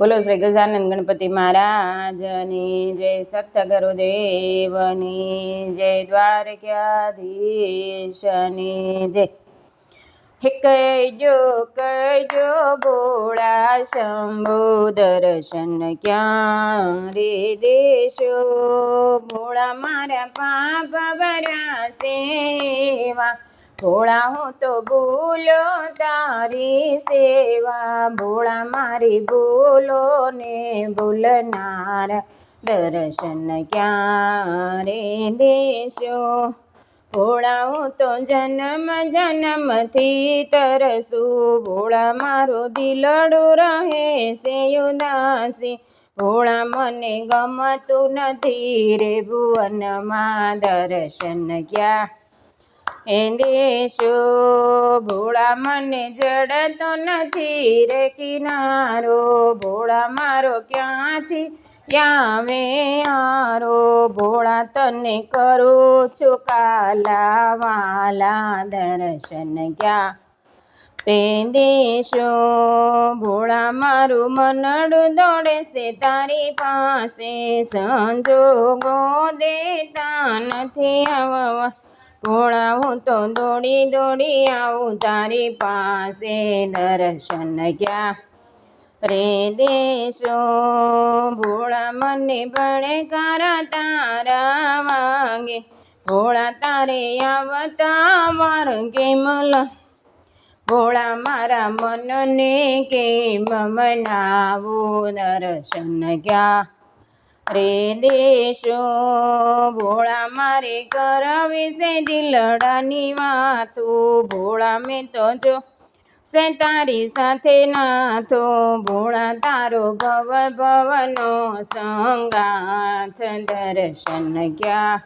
બોલો શ્રી ગજાનંદ ગણપતિ મહારાજની, જય સત્ય ગુરુદેવની જય દ્વારકાધીશની, જય. કહેજો કહેજો ભોળા શંભુ, દર્શન ક્યાં રે દેશો? ભોળા મારા પાપ ભર્યા સેવા ભોળા હું તો ભૂલો તારી સેવા, ભોળા મારી ભૂલો ને ભૂલનાર. દર્શન ક્યાં રે દેશો? ભોળા હું તો જન્મ, જન્મથી તરસું. ભોળા મારું દિલડું રહે છે ઉદાસી. ભોળા મને ગમતું નથી રે ભુવનમાં. દર્શન ક્યાં દેશો ભોળા મને જડતો નથી રે કિનારો. ભોળા મારો ક્યાંથી ક્યાં આરો ભોળા તને કરું છું કાલા વાલા દર્શન ક્યાં? પેદેશો ભોળા મારું મનડું દોડે છે તારી પાસે. સંજોગો દેતા નથી આવવા ભોળા તો દોડી દોડી આવું તારી પાસે. દર્શન ક્યાં? રે દેશો, ભોળા મને ભણે કારા તારા વાગે. ભોળા તારે આવતા વાર કેમ ભોળા મારા મનને કેમ મનાવું? દર્શન ક્યાં? રે દેશો ભોળા મારે કરવી છે દિલડાની વાતો. ભોળા મેં તો જો સે તારી સાથે નાથો ભોળા તારો ભવ ભવનો સંગાથ દર્શન ક્યાં?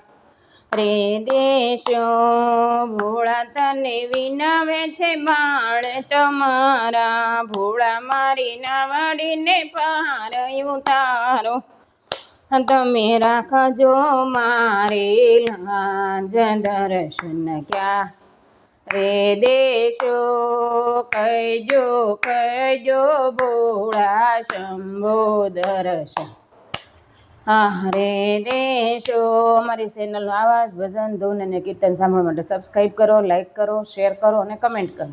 રે દેશો ભોળા તને વિનવે છે બાળ તમારા. ભોળા મારી નાવડીને પાર ઉતારો તમે રાખજો મારે લાજ દર્શન ક્યાં? રે દેશો, કહેજો કહેજો ભોળા શંભો દર્શન. હા રે દેશો અમારી ચેનલનો આવાજ, ભજન, ધૂન અને કીર્તન સાંભળવા માટે સબસ્ક્રાઈબ કરો લાઈક કરો શેર કરો અને કમેન્ટ કરો.